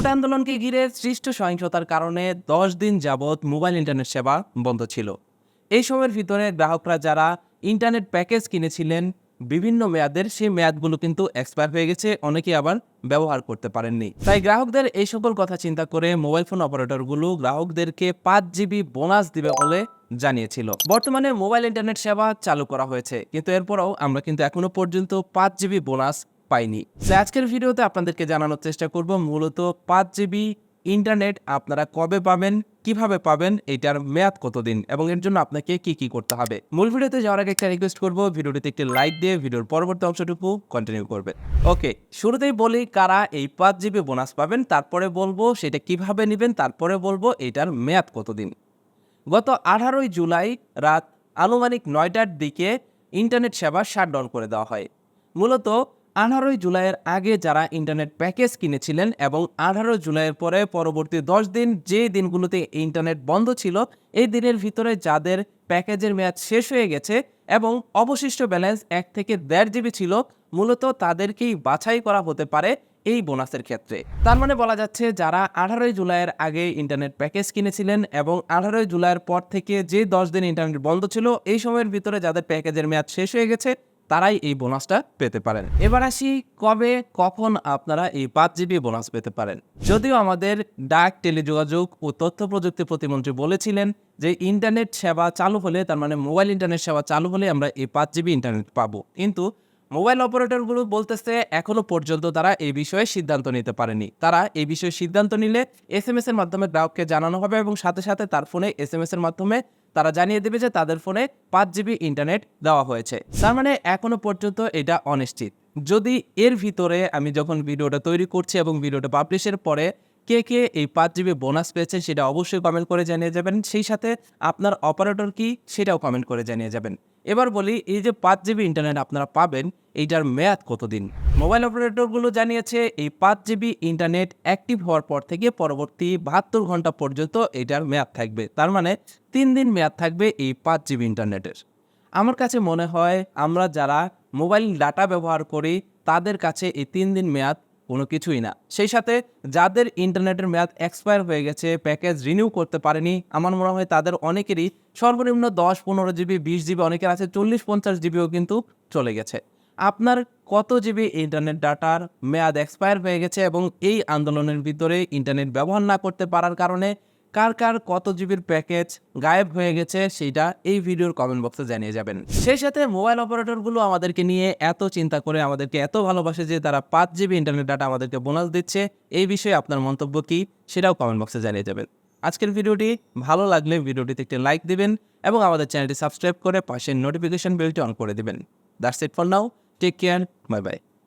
কোটা আন্দোলনকে ঘিরে সৃষ্ট সহিংসতার কারণে দশ দিন যাবৎ মোবাইল ইন্টারনেট সেবা বন্ধ ছিল। এই সময়ের ভিতরে গ্রাহকরা যারা ইন্টারনেট প্যাকেজ কিনেছিলেন, বিভিন্ন মেয়াদের সেই মেয়াদগুলো কিন্তু এক্সপায়ার হয়ে গেছে অনেকে আবার ব্যবহার করতে পারেননি। তাই গ্রাহকদের এই সকল কথা চিন্তা করে মোবাইল ফোন অপারেটরগুলো গ্রাহকদেরকে পাঁচ জিবি বোনাস দিবে বলে জানিয়েছিল। বর্তমানে মোবাইল ইন্টারনেট সেবা চালু করা হয়েছে, কিন্তু এরপরও আমরা কিন্তু এখনও পর্যন্ত পাঁচ জিবি বোনাস পাইনি। তো আজকের ভিডিওতে আপনাদেরকে জানানোর চেষ্টা করব মূলত পাঁচ জিবি ইন্টারনেট আপনারা কবে পাবেন, কীভাবে পাবেন, এটার মেয়াদ কতদিন এবং এর জন্য আপনাকে কি কি করতে হবে। মূল ভিডিওতে যাওয়ার আগে একটা রিকোয়েস্ট করব, ভিডিওটিতে একটি লাইক দিয়ে ভিডিওর পরবর্তী অংশটুকু কন্টিনিউ করবেন। ওকে শুরুতেই বলি কারা এই পাঁচ জিবি বোনাস পাবেন, তারপরে বলব সেটা কীভাবে নেবেন, তারপরে বলব এটার মেয়াদ কতদিন। গত আঠারোই জুলাই রাত আনুমানিক নয়টার দিকে ইন্টারনেট সেবা শাটডাউন করে দেওয়া হয়। মূলত আঠারোই জুলাইয়ের আগে যারা ইন্টারনেট প্যাকেজ কিনেছিলেন এবং আঠারো জুলাইয়ের পরে পরবর্তী দশ দিন যে দিনগুলোতে ইন্টারনেট বন্ধ ছিল, এই দিনের ভিতরে যাদের প্যাকেজের মেয়াদ শেষ হয়ে গেছে এবং অবশিষ্ট ব্যালেন্স এক থেকে দেড় জিবি ছিল, মূলত তাদেরকেই বাছাই করা হতে পারে এই বোনাসের ক্ষেত্রে। তার মানে বলা যাচ্ছে যারা আঠারোই জুলাইয়ের আগে ইন্টারনেট প্যাকেজ কিনেছিলেন এবং আঠারোই জুলাইয়ের পর থেকে যে দশ দিন ইন্টারনেট বন্ধ ছিল, এই সময়ের ভিতরে যাদের প্যাকেজের মেয়াদ শেষ হয়ে গেছে তারাই এই বোনাসটা পেতে পারেন। এবার আসি কবে, কখন আপনারা এই পাঁচ জিবি বোনাস পেতে পারেন। যদিও আমাদের ডাক, টেলিযোগাযোগ ও তথ্য প্রযুক্তি প্রতিমন্ত্রী বলেছিলেন যে ইন্টারনেট সেবা চালু হলে, তার মানে মোবাইল ইন্টারনেট সেবা চালু হলে আমরা এই পাঁচ জিবি ইন্টারনেট পাবো। কিন্তু মোবাইল অপারেটরগুলো বলতেছে, এখনও পর্যন্ত তারা এই বিষয়ে সিদ্ধান্ত নিতে পারেনি। তারা এই বিষয়ে সিদ্ধান্ত নিলে এস এম এর মাধ্যমে গ্রাহককে জানানো হবে এবং সাথে সাথে তার ফোনে এস এম এর মাধ্যমে তারা জানিয়ে দেবে যে তাদের ফোনে পাঁচ জিবি ইন্টারনেট দেওয়া হয়েছে। তার মানে এখনও পর্যন্ত এটা অনিশ্চিত। যদি এর ভিতরে আমি যখন ভিডিওটা তৈরি করছি এবং ভিডিওটা পাবলিশের পরে কে কে এই পাঁচ জিবি বোনাস পেয়েছেন সেটা অবশ্যই কমেন্ট করে জানিয়ে যাবেন। সেই সাথে আপনার অপারেটর কি সেটাও কমেন্ট করে জানিয়ে যাবেন। এবার বলি, এই যে পাঁচ জিবি ইন্টারনেট আপনারা পাবেন এইটার মেয়াদ কতদিন? মোবাইল অপারেটরগুলো জানিয়েছে, এই পাঁচ জিবি ইন্টারনেট অ্যাক্টিভ হওয়ার পর থেকে পরবর্তী বাহাত্তর ঘণ্টা পর্যন্ত এটার মেয়াদ থাকবে। তার মানে তিন দিন মেয়াদ থাকবে এই পাঁচ জিবি ইন্টারনেটের। আমার কাছে মনে হয়, আমরা যারা মোবাইল ডাটা ব্যবহার করি, তাদের কাছে এই তিন দিন মেয়াদ কোনো কিছুই না। সেই সাথে যাদের ইন্টারনেটের মেয়াদ এক্সপায়ার হয়ে গেছে, প্যাকেজ রিনিউ করতে পারেনি, আমার মনে হয় তাদের অনেকেরই সর্বনিম্ন দশ, পনেরো জিবি, বিশ জিবি, অনেকের আছে চল্লিশ, পঞ্চাশ জিবিও কিন্তু চলে গেছে। আপনার কত জিবি ইন্টারনেট ডাটার মেয়াদ এক্সপায়ার হয়ে গেছে এবং এই আন্দোলনের ভিতরে ইন্টারনেট ব্যবহার না করতে পারার কারণে কার কার কত জিবির প্যাকেজ গায়েব হয়ে গেছে সেইটা এই ভিডিওর কমেন্ট বক্সে জানিয়ে যাবেন। সেই সাথে মোবাইল অপারেটরগুলো আমাদেরকে নিয়ে এত চিন্তা করে আমাদেরকে এত ভালোবাসে যে তারা পাঁচ জিবি ইন্টারনেট ডাটা আমাদেরকে বোনাস দিচ্ছে, এই বিষয়ে আপনার মন্তব্য কি সেটাও কমেন্ট বক্সে জানিয়ে যাবেন। আজকের ভিডিওটি ভালো লাগলে ভিডিওটিতে একটি লাইক দিবেন এবং আমাদের চ্যানেলটি সাবস্ক্রাইব করে পাশের নোটিফিকেশন বেলটি অন করে দিবেন। That's it for now take care bye bye